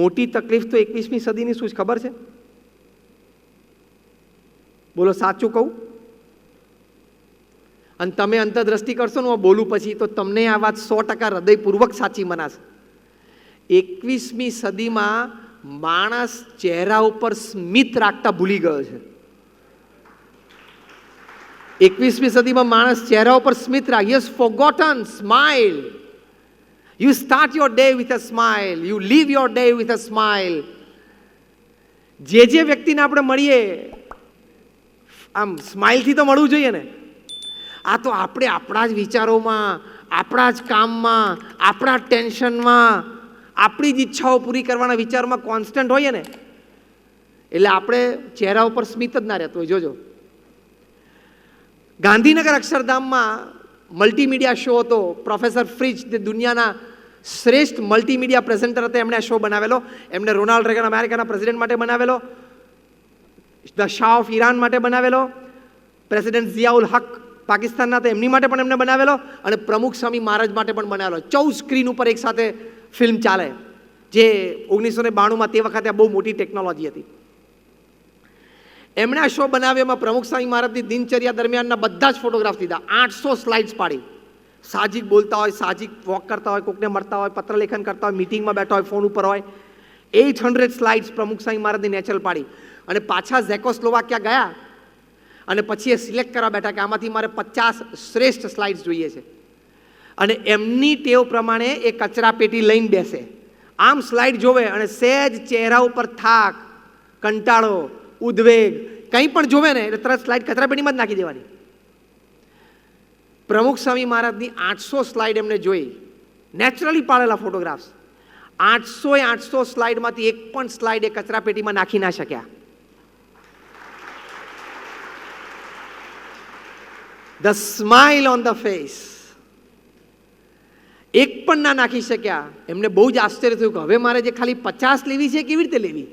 મોટી તકલીફ તો એકવીસમી સદીની શું ખબર છે? બોલો, સાચું કહું? અને તમે અંતરદ્રષ્ટિ કરશો ને બોલું પછી, તો તમને આ વાત સો ટકા હૃદયપૂર્વક સાચી મનાશે. એકવીસમી સદીમાં માણસ ચહેરા ઉપર સ્મિત રાખતા ભૂલી ગયો છે. એકવીસમી સદીમાં માણસ ચહેરા ઉપર સ્મિત રાખ. Yes forgotten smile you start your day with a smile you leave your day with a smile. જે જે વ્યક્તિને આપણે મળીએ, આમ સ્માઇલથી તો મળવું જોઈએ ને. આ તો આપણે આપણા જ વિચારોમાં, આપણા જ કામમાં, આપણા ટેન્શનમાં, આપણી જ ઈચ્છાઓ પૂરી કરવાના વિચારમાં કોન્સ્ટન્ટ હોઈએ ને. એટલે આપણે ચહેરા ઉપર સ્મિત જ ના રહેતું હોય. જોજો. ગાંધીનગર અક્ષરધામમાં મલ્ટીમીડિયા શો હતો. પ્રોફેસર ફ્રિજ તે દુનિયાના શ્રેષ્ઠ મલ્ટીમીડિયા પ્રેઝન્ટર હતા. એમણે શો બનાવેલો. એમણે રોનાલ્ડ રેગન અમેરિકાના પ્રેસિડેન્ટ માટે બનાવેલો. ધ શાહ ઓફ ઈરાન માટે બનાવેલો. પ્રેસિડેન્ટ ઝિયાઉલ હક પાકિસ્તાનના હતા. એમની માટે પણ એમને બનાવેલો. અને પ્રમુખ સ્વામી મહારાજ માટે પણ બનાવેલો. ચૌદ સ્ક્રીન ઉપર એક સાથે ફિલ્મ ચાલે. જે ઓગણીસો ને બાણુંમાં તે વખતે આ બહુ મોટી ટેકનોલોજી હતી. એમણે આ શો બનાવ્યો એમાં પ્રમુખ સ્વામી મહારાજની દિનચર્યા દરમિયાનના બધા જ ફોટોગ્રાફ દીધા. આઠસો સ્લાઇડ્સ પાડી. સાહજિક બોલતા હોય સાહજિક વોક કરતા હોય, કોકને મળતા હોય, પત્રલેખન કરતા હોય મિટિંગમાં બેઠા હોય ફોન ઉપર હોય એઇટ હંડ્રેડ સ્લાઇડ્સ પ્રમુખ સ્વામી મહારાજની નેચરલ પાડી. અને પાછા ઝેકોસ્લોવાકિયા ગયા અને પછી એ સિલેક્ટ કરવા બેઠા કે આમાંથી મારે પચાસ શ્રેષ્ઠ સ્લાઇડ્સ જોઈએ છે. અને એમની ટેવ પ્રમાણે એ કચરા પેટી લઈને બેસે. આમ સ્લાઇડ જોવે અને સહેજ ચહેરા ઉપર થાક, કંટાળો, ઉદ્વેગ, કંઈ પણ જોવે ને, એટલે તરત સ્લાઇડ કચરા પેટીમાં જ નાખી દેવાની. પ્રમુખ સ્વામી મહારાજની આઠસો સ્લાઇડ એમને જોઈ. નેચરલી પાડેલા ફોટોગ્રાફ્સ આઠસો એ આઠસો સ્લાઇડમાંથી એક પણ સ્લાઇડ એ કચરા પેટીમાં નાખી ના શક્યા. The smile on the face એક પણ ના નાખી શક્યા. એમને બહુ જ આશ્ચર્ય થયું કે હવે મારે જે ખાલી પચાસ લેવી છે કેવી રીતે લેવી?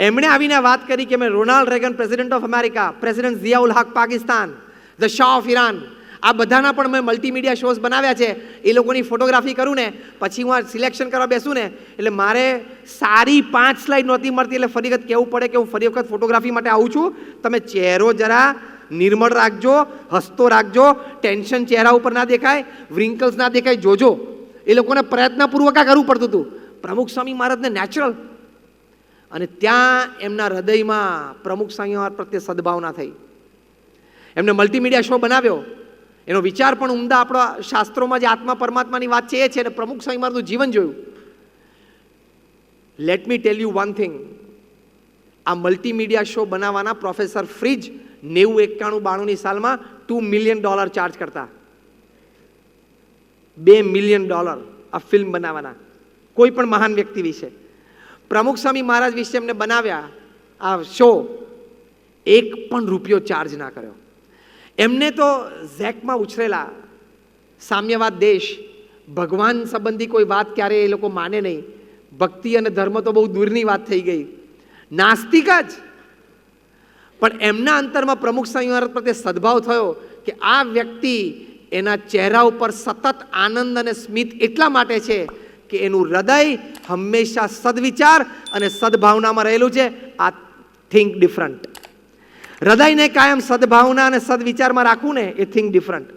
એમણે આવીને વાત કરી કે મેં Ronald Reagan president of America president Ziaul Haq Pakistan the shah of Iran આ બધાના પણ મેં મલ્ટીમીડિયા શોઝ બનાવ્યા છે. એ લોકોની ફોટોગ્રાફી કરું ને, પછી હું આ સિલેક્શન કરવા બેસું ને, એટલે મારે સારી પાંચ સ્લાઇડ નહોતી મળતી, એટલે ફરી વખત કહેવું પડે કે હું ફરી વખત ફોટોગ્રાફી માટે આવું છું. તમે ચહેરો જરા નિર્મળ રાખજો, હસતો રાખજો ટેન્શન ચહેરા ઉપર ના દેખાય વ્રિંકલ્સ ના દેખાય, જોજો. એ લોકોને પ્રયત્નપૂર્વક આ કરવું પડતું હતું. પ્રમુખ સ્વામી મહારાજને નેચરલ અને ત્યાં એમના હૃદયમાં પ્રમુખ સ્વામી મહારાજ પ્રત્યે સદભાવના થઈ. એમને મલ્ટીમીડિયા શો બનાવ્યો. એનો વિચાર પણ ઉમદા આપણા શાસ્ત્રોમાં જે આત્મા પરમાત્માની વાત છે એ છે અને પ્રમુખ સ્વામી મારું જીવન જોયું. Let me tell you one thing આ મલ્ટીમીડિયા શો બનાવવાના પ્રોફેસર ફ્રિજ નેવું એકાણું બાણુંની સાલમાં ટુ મિલિયન ડોલર ચાર્જ કરતા. બે મિલિયન ડોલર આ ફિલ્મ બનાવવાના. કોઈ પણ મહાન વ્યક્તિ વિશે. પ્રમુખ સ્વામી મહારાજ વિશે એમને બનાવ્યા આ શો એક પણ રૂપિયો ચાર્જ ના કર્યો. એમને તો ઝેકમાં ઉછરેલા. સામ્યવાદ દેશ, ભગવાન સંબંધી કોઈ વાત ક્યારે એ લોકો માને નહીં. ભક્તિ અને ધર્મ તો બહુ દૂરની વાત થઈ ગઈ. નાસ્તિક જ. પણ એમના અંતરમાં પ્રમુખ સ્વામી પ્રત્યે સદભાવ થયો કે આ વ્યક્તિ એના ચહેરા ઉપર સતત આનંદ અને સ્મિત એટલા માટે છે કે એનું હૃદય હંમેશા સદવિચાર અને સદભાવનામાં રહેલું છે. આ થિંક ડિફરન્ટ. હૃદયને કાયમ સદભાવના અને સદવિચારમાં રાખવું ને, એ થિંક ડિફરન્ટ.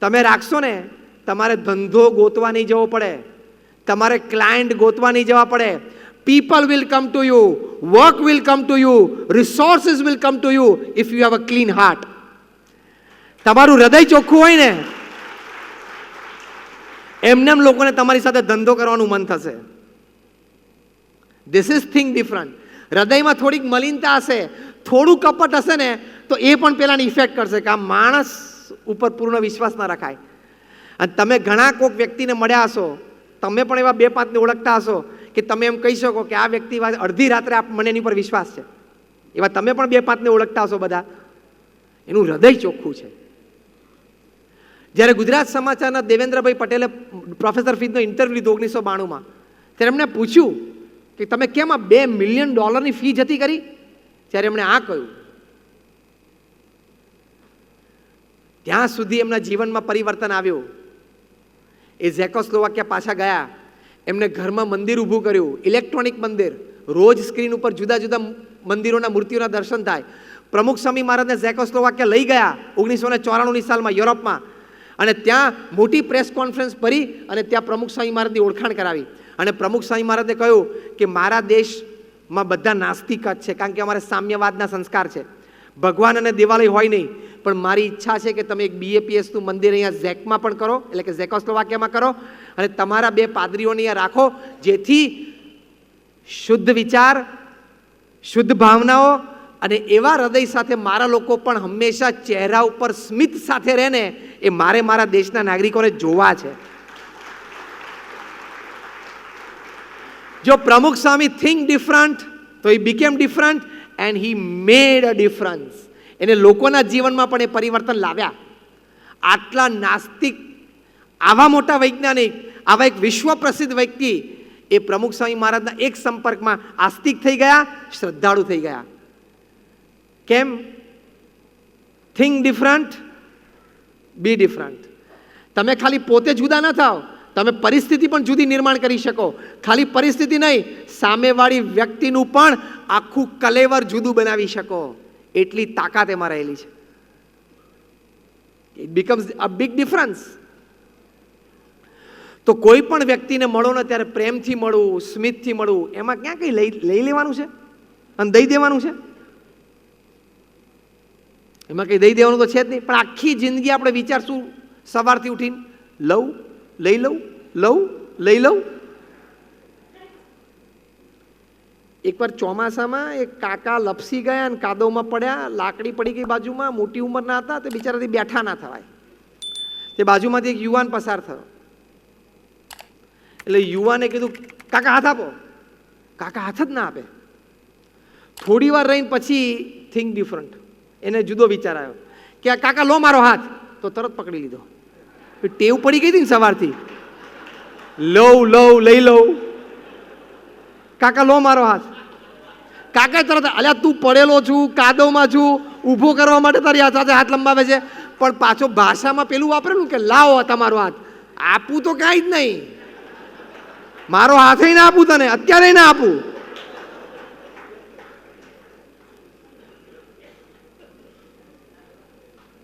તમે રાખશો ને, તમારે ધંધો ગોતવા નહીં જવો પડે. તમારે ક્લાયન્ટ ગોતવા નહીં જવા પડે. People will come to you, work will come to you, resources will come to you if you have a clean heart. તમારું હૃદય ચોખ્ખું હોય ને એમને લોકોને તમારી સાથે ધંધો કરવાનું મન થશે. ધીસ ઇઝ થિંગ ડિફરન્ટ હૃદયમાં થોડીક મલિનતા હશે થોડું કપટ હશે ને, તો એ પણ પેલાની ઇફેક્ટ કરશે કે આ માણસ ઉપર પૂર્ણ વિશ્વાસ ના રખાય. અને તમે ઘણા કોઈક વ્યક્તિને મળ્યા હશો, તમે પણ એવા બે પાંચને ઓળખતા હશો કે તમે એમ કહી શકો કે આ વ્યક્તિ અડધી રાત્રે મને એની પર વિશ્વાસ છે. એવા તમે પણ બે પાંચને ઓળખતા હશો બધા. એનું હૃદય ચોખ્ખું છે. જ્યારે ગુજરાત સમાચારના દેવેન્દ્રભાઈ પટેલે પ્રોફેસર ફીઝનો ઇન્ટરવ્યૂ લીધો ઓગણીસો બાણુંમાં, ત્યારે એમણે પૂછ્યું કે તમે કેમ આ બે મિલિયન ડોલરની ફી જતી કરી? ત્યારે એમણે આ કહ્યું, ત્યાં સુધી એમના જીવનમાં પરિવર્તન આવ્યું. એ ઝેકોસ્લોવાકિયા પાછા ગયા. એમને ઘરમાં મંદિર ઊભું કર્યું. ઇલેક્ટ્રોનિક મંદિર. રોજ સ્ક્રીન ઉપર જુદા જુદા મંદિરોના મૂર્તિઓના દર્શન થાય. પ્રમુખ સ્વામી મહારાજને ઝેકોસ્લોવાકિયા લઈ ગયા ઓગણીસો ને ચોરાણુંની સાલમાં યુરોપમાં. અને ત્યાં મોટી પ્રેસ કોન્ફરન્સ ભરી અને ત્યાં પ્રમુખ સ્વામી મહારાજની ઓળખાણ કરાવી. અને પ્રમુખ સ્વામી મહારાજે કહ્યું કે, મારા દેશમાં બધા નાસ્તિક જ છે, કારણ કે અમારે સામ્યવાદના સંસ્કાર છે. ભગવાન અને દેવાલય હોય નહીં, પણ મારી ઈચ્છા છે કે તમે એક બીએપીએસનું મંદિર અહીંયા ઝેકમાં પણ કરો, એટલે કે ઝેકોસ્લોવાકિયામાં કરો, અને તમારા બે પાદરીઓને અહીંયા રાખો, જેથી શુદ્ધ વિચાર, શુદ્ધ ભાવનાઓ, અને એવા હૃદય સાથે મારા લોકો પણ હંમેશા ચહેરા ઉપર સ્મિત સાથે રહે ને એ મારે મારા દેશના નાગરિકોને જોવા છે. જો પ્રમુખ સ્વામી થિંક ડિફરન્ટ તો એ became different and he made a difference એને લોકોના જીવનમાં પણ એ પરિવર્તન લાવ્યા. આટલા નાસ્તિક, આવા મોટા વૈજ્ઞાનિક, આવા એક વિશ્વ પ્રસિદ્ધ વ્યક્તિ એ પ્રમુખ સ્વામી મહારાજના એક સંપર્કમાં આસ્તિક થઈ ગયા, શ્રદ્ધાળુ થઈ ગયા. કેમ? થિંક ડિફરન્ટ બી ડિફરન્ટ તમે ખાલી પોતે જુદા ન થાઓ તમે પરિસ્થિતિ પણ જુદી નિર્માણ કરી શકો. ખાલી પરિસ્થિતિ નહીં, સામેવાળી વ્યક્તિનું પણ આખું કલેવર જુદું બનાવી શકો. એટલી તાકાત એમાં રહેલી છે. It becomes a big difference તો કોઈ પણ વ્યક્તિને મળો ને ત્યારે પ્રેમથી મળવું, સ્મિતથી મળવું, એમાં ક્યાં કંઈ લઈ લઈ લેવાનું છે? અને દઈ દેવાનું છે? એમાં કંઈ દઈ દેવાનું તો છે જ નહીં. પણ આખી જિંદગી આપણે વિચારશું, સવારથી ઉઠીને, લઉં, લઈ લઉં લઉં, લઈ લઉં. એકવાર ચોમાસામાં એક કાકા લપસી ગયા અને કાદવમાં પડ્યા, લાકડી પડી ગઈ બાજુમાં, મોટી ઉંમરના હતા, તે બિચારાથી બેઠા ના થવાય. તે બાજુમાંથી એક યુવાન પસાર થયો. એટલે યુવાને કીધું, કાકા, હાથ આપો. કાકા હાથ જ ના આપે. થોડી વાર રહીને પછી થિંક ડિફરન્ટ. એને જુદો વિચાર આવ્યો કે કાકા લો મારો હાથ. તો તરત પકડી લીધો. ટેવ પડી ગઈ હતી ને સવારથી. લઉં લઉં, લઈ લઉં. કાકા, લો મારો હાથ. કાકા, તરત અલ્યા, તું પડેલો છું, કાદવમાં છું, ઊભો કરવા માટે તારી હાથ સાથે હાથ લંબાવે છે. પણ પાછો ભાષામાં પેલું વાપરેલું કે લાવો તમારો હાથ? આપવું તો કાંઈ જ નહીં. મારો હાથે ના આપું તને અત્યારે ના આપું.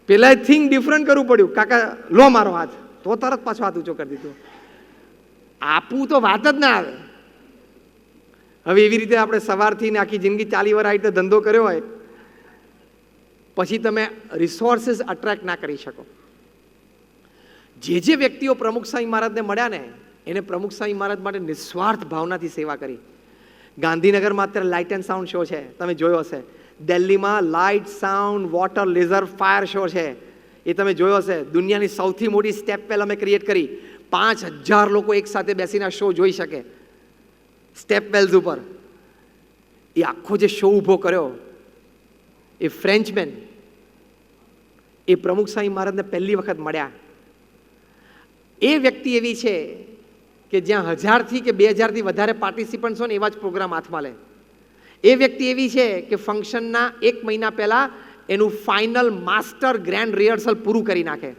પેલા થિંક ડિફરન્ટ કરવું પડ્યું. કાકા, લો મારો હાથ. તો તરત પાછો હાથ ઊંચો કરી દીધો. આપવું તો વાત જ ના આવે. હવે એવી રીતે આપણે સવારથી ને આખી જિંદગી ચાલી વાર રીતે ધંધો કર્યો હોય, પછી તમે રિસોર્સિસ અટ્રેક્ટ ના કરી શકો. જે જે વ્યક્તિઓ પ્રમુખ સ્વામી મહારાજને મળ્યા ને, એને પ્રમુખ સ્વામી મહારાજ માટે નિસ્વાર્થ ભાવનાથી સેવા કરી. ગાંધીનગરમાં અત્યારે લાઇટ એન્ડ સાઉન્ડ શો છે, તમે જોયો હશે. દિલ્હીમાં light sound water laser fire show છે. એ તમે જોયો હશે. દુનિયાની સૌથી મોટી સ્ટેપ પહેલ અમે ક્રિએટ કરી. પાંચ હજાર લોકો એકસાથે બેસીને શો જોઈ શકે. સ્ટેપ વેલ્સ ઉપર. એ આખો જે શો ઊભો કર્યો, એ ફ્રેન્ચમેન એ પ્રમુખ સ્વામી મહારાજને પહેલી વખત મળ્યા. એ વ્યક્તિ એવી છે કે જ્યાં હજારથી કે બે હજારથી વધારે પાર્ટિસિપન્ટ્સ હોય ને એવા જ પ્રોગ્રામ હાથમાં લે. એ વ્યક્તિ એવી છે કે ફંક્શનના એક મહિના પહેલાં એનું ફાઇનલ માસ્ટર ગ્રેન્ડ રિહર્સલ પૂરું કરી નાખે.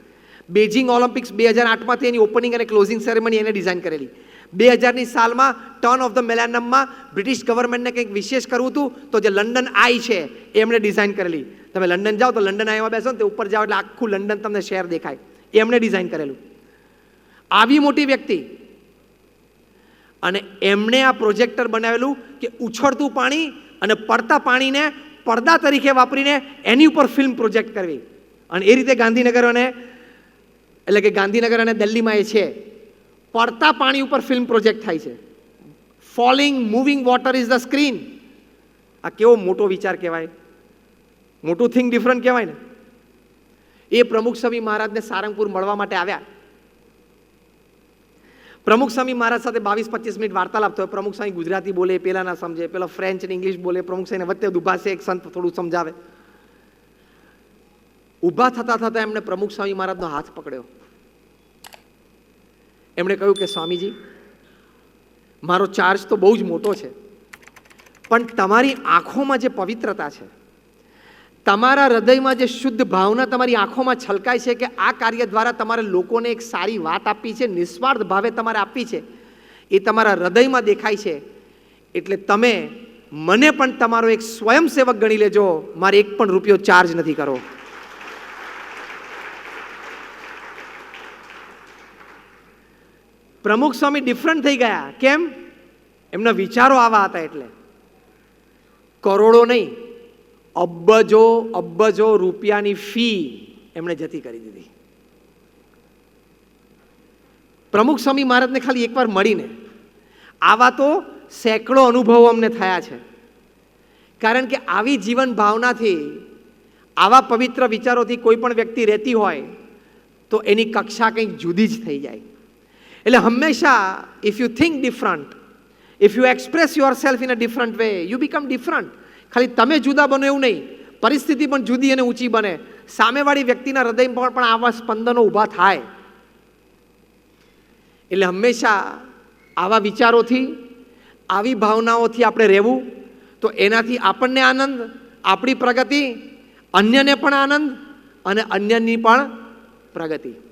બેજિંગ ઓલિમ્પિક્સ બે હજાર આઠમાંથી એની ઓપનિંગ અને ક્લોઝિંગ સેરેમની એને ડિઝાઇન કરેલી. બે હજારની સાલમાં ટર્ન ઓફ ધ મેલાનમમાં બ્રિટિશ ગવર્મેન્ટને કંઈક વિશેષ કરવું હતું, તો જે લંડન આઈ છે, એમણે ડિઝાઇન કરેલી. તમે લંડન જાઓ તો લંડન આઈમાં બેસો ને, તે ઉપર જાઓ એટલે આખું લંડન તમને શહેર દેખાય. એમણે ડિઝાઇન કરેલું. આવી મોટી વ્યક્તિ અને એમણે આ પ્રોજેક્ટર બનાવેલું કે ઉછળતું પાણી અને પડતા પાણીને પડદા તરીકે વાપરીને એની ઉપર ફિલ્મ પ્રોજેક્ટ કરવી. અને એ રીતે ગાંધીનગર અને એટલે કે ગાંધીનગર અને દિલ્હીમાં એ છે. પડતા પાણી ઉપર ફિલ્મ પ્રોજેક્ટ થાય છે. Falling moving water is the screen આ કેવો મોટો વિચાર કહેવાય. મોટું થિંગ ડિફરન્ટ કહેવાય ને. એ પ્રમુખ સ્વામી મહારાજને સારંગપુર મળવા માટે આવ્યા. પ્રમુખ સ્વામી મહારાજ સાથે બાવીસ પચીસ મિનિટ વાર્તાલાપ થયો. પ્રમુખ સ્વામી ગુજરાતી બોલે પેલા ના સમજે, પેલો ફ્રેન્ચ અને ઇંગ્લિશ બોલે, પ્રમુખ સ્વામીને વચ્ચે દુભાશે એક સંત થોડું સમજાવે. ઊભા થતા થતા એમણે પ્રમુખ સ્વામી મહારાજનો હાથ પકડ્યો. એમણે કહ્યું કે સ્વામીજી, મારો ચાર્જ તો બહુ જ મોટો છે, પણ તમારી આંખોમાં જે પવિત્રતા છે, તમારા હૃદયમાં જે શુદ્ધ ભાવના તમારી આંખોમાં છલકાય છે કે આ કાર્ય દ્વારા તમારે લોકોને એક સારી વાત આપી છે, નિસ્વાર્થ ભાવે તમારે આપી છે, એ તમારા હૃદયમાં દેખાય છે, એટલે તમે મને પણ તમારો એક સ્વયંસેવક ગણી લેજો, મારે એક પણ રૂપિયો ચાર્જ નથી કરવો. પ્રમુખ સ્વામી ડિફરન્ટ થઈ ગયા. કેમ? એમના વિચારો આવા હતા એટલે. કરોડો નહીં, અબજો અબજો રૂપિયાની ફી એમણે જતી કરી દીધી. પ્રમુખ સ્વામી મહારાજને ખાલી એકવાર મળીને, આવા તો સેંકડો અનુભવો અમને થયા છે. કારણ કે આવી જીવન ભાવનાથી, આવા પવિત્ર વિચારોથી કોઈ પણ વ્યક્તિ રહેતી હોય, તો એની કક્ષા કંઈક જુદી જ થઈ જાય. એટલે હંમેશા if you think different if you express your self in a different way you become different ખાલી તમે જુદા બનો એવું નહીં. પરિસ્થિતિ પણ જુદી અને ઊંચી બને. સામેવાળી વ્યક્તિના હૃદયમાં પણ આવા સ્પંદનો ઊભા થાય. એટલે હંમેશા આવા વિચારોથી, આવી ભાવનાઓથી આપણે રહેવું. તો એનાથી આપણને આનંદ, આપણી પ્રગતિ, અન્યને પણ આનંદ અને અન્યની પણ પ્રગતિ.